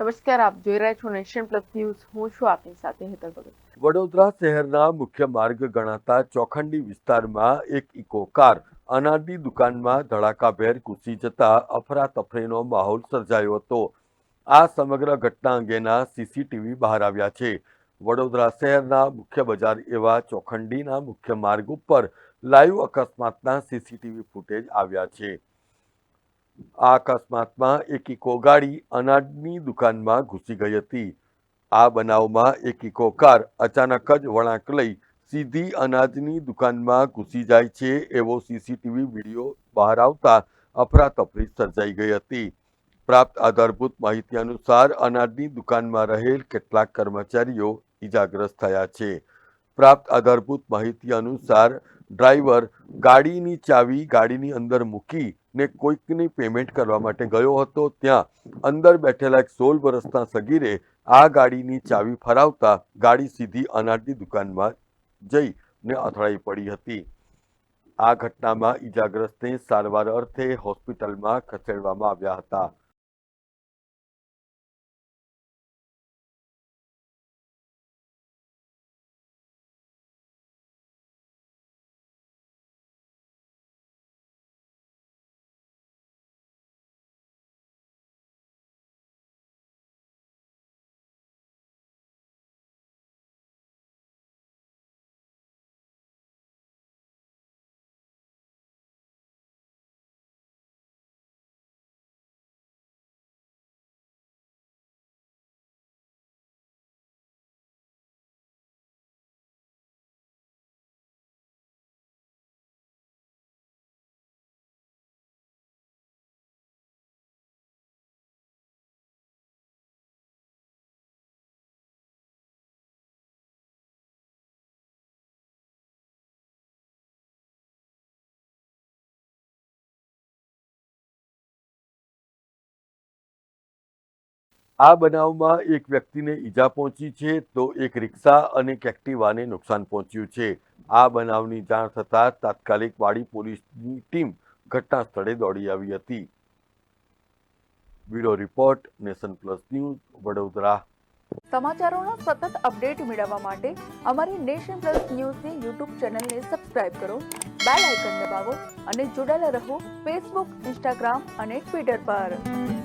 નમસ્કાર, આપ જોઈ રહ્યા છો નેશન પ્લસ ન્યૂઝ. હું છું આપની સાથે હેતલ ભગત. વડોદરા શહેરના મુખ્ય માર્ગ ગણાતા ચોખંડી વિસ્તારમાં એક ઇકો કાર અનાદી દુકાનમાં ધડાકાભેર ઘૂસી જતા અફરાતફરીનો માહોલ સર્જાયો હતો. આ સમગ્ર ઘટના અંગેના સીસીટીવી બહાર આવ્યા છે. વડોદરા શહેરના મુખ્ય બજાર એવા ચોખંડીના મુખ્ય માર્ગ ઉપર લાઈવ અકસ્માતના સીસીટીવી ફૂટેજ આવ્યા છે. આ અકસ્માતમાં એક ઇકો ગાડી અનાજની દુકાનમાં ઘૂસી ગઈ હતી. આ બનાવમાં એક ઇકો કાર અચાનક જ વળાંક લઈ સીધી અનાજની દુકાનમાં ઘૂસી જાય છે એવો સીસીટીવી વીડિયો બહાર આવતા અફરાતફરી સર્જાઈ ગઈ હતી. પ્રાપ્ત આધારભૂત માહિતી અનુસાર અનાજની દુકાનમાં રહેલ કેટલાક કર્મચારીઓ ઈજાગ્રસ્ત થયા છે. પ્રાપ્ત આધારભૂત માહિતી અનુસાર ડ્રાઈવર ગાડીની ચાવી ગાડીની અંદર મૂકી ને કોઈકની પેમેન્ટ કરવા માટે ગયો હતો ત્યાં. અંદર બેઠેલા એક સોળ વર્ષના સગીરે આ ગાડીની ચાવી ફરાવતા ગાડી સીધી અનાજની દુકાનમાં જઈ ને અથડાઈ પડી હતી. આ ઘટનામાં ઈજાગ્રસ્તને સારવાર અર્થે હોસ્પિટલમાં ખસેડવામાં આવ્યા હતા. આ બનાવમાં એક વ્યક્તિને ઈજા પહોંચી છે તો એક રિક્ષા અને એક નુકસાન પહોંચ્યું છે. આ બનાવની જાણ થતાં તાત્કાલિક વાડી પોલીસની ટીમ ઘટના સ્થળે દોડી આવી હતી. Bureau report, nation plus news, Vadodara. સમાચારોના સતત અપડેટ મેળવવા માટે અમારી નેશન પ્લસ ન્યૂઝની યુટ્યુબ ચેનલને સબસ્ક્રાઇબ કરો, બેલ આઇકન દબાવો અને જોડાયેલા રહો ફેસબુક, ઇન્સ્ટાગ્રામ અને ટ્વિટર પર.